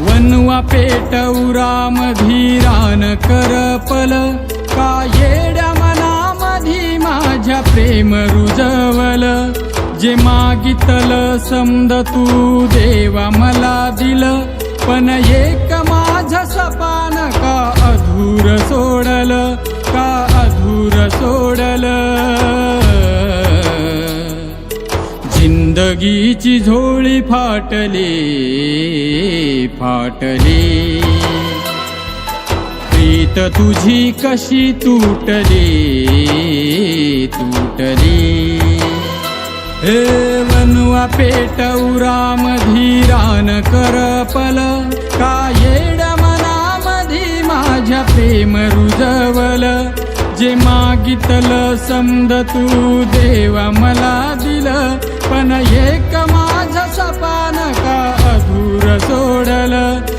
वनवा पेटवरा धीरान करपल का येड्या मनामधी माझ्या प्रेम रुजवल. जे मागितल समद तू देवा मला दिल. पण एक माझ सपान का अधूर सोडल. का अधूर सोडल. जिंदगीची झोळी फाटली फाटली. प्रीत तुझी कशी तुटली तुटली. हे वनवा उराम धीरान करपल का येड मनामधी माझ्या प्रेम रुजवल? जे मागितल समद तू देवा मन एक माझ सपान का अधूर सोडलं?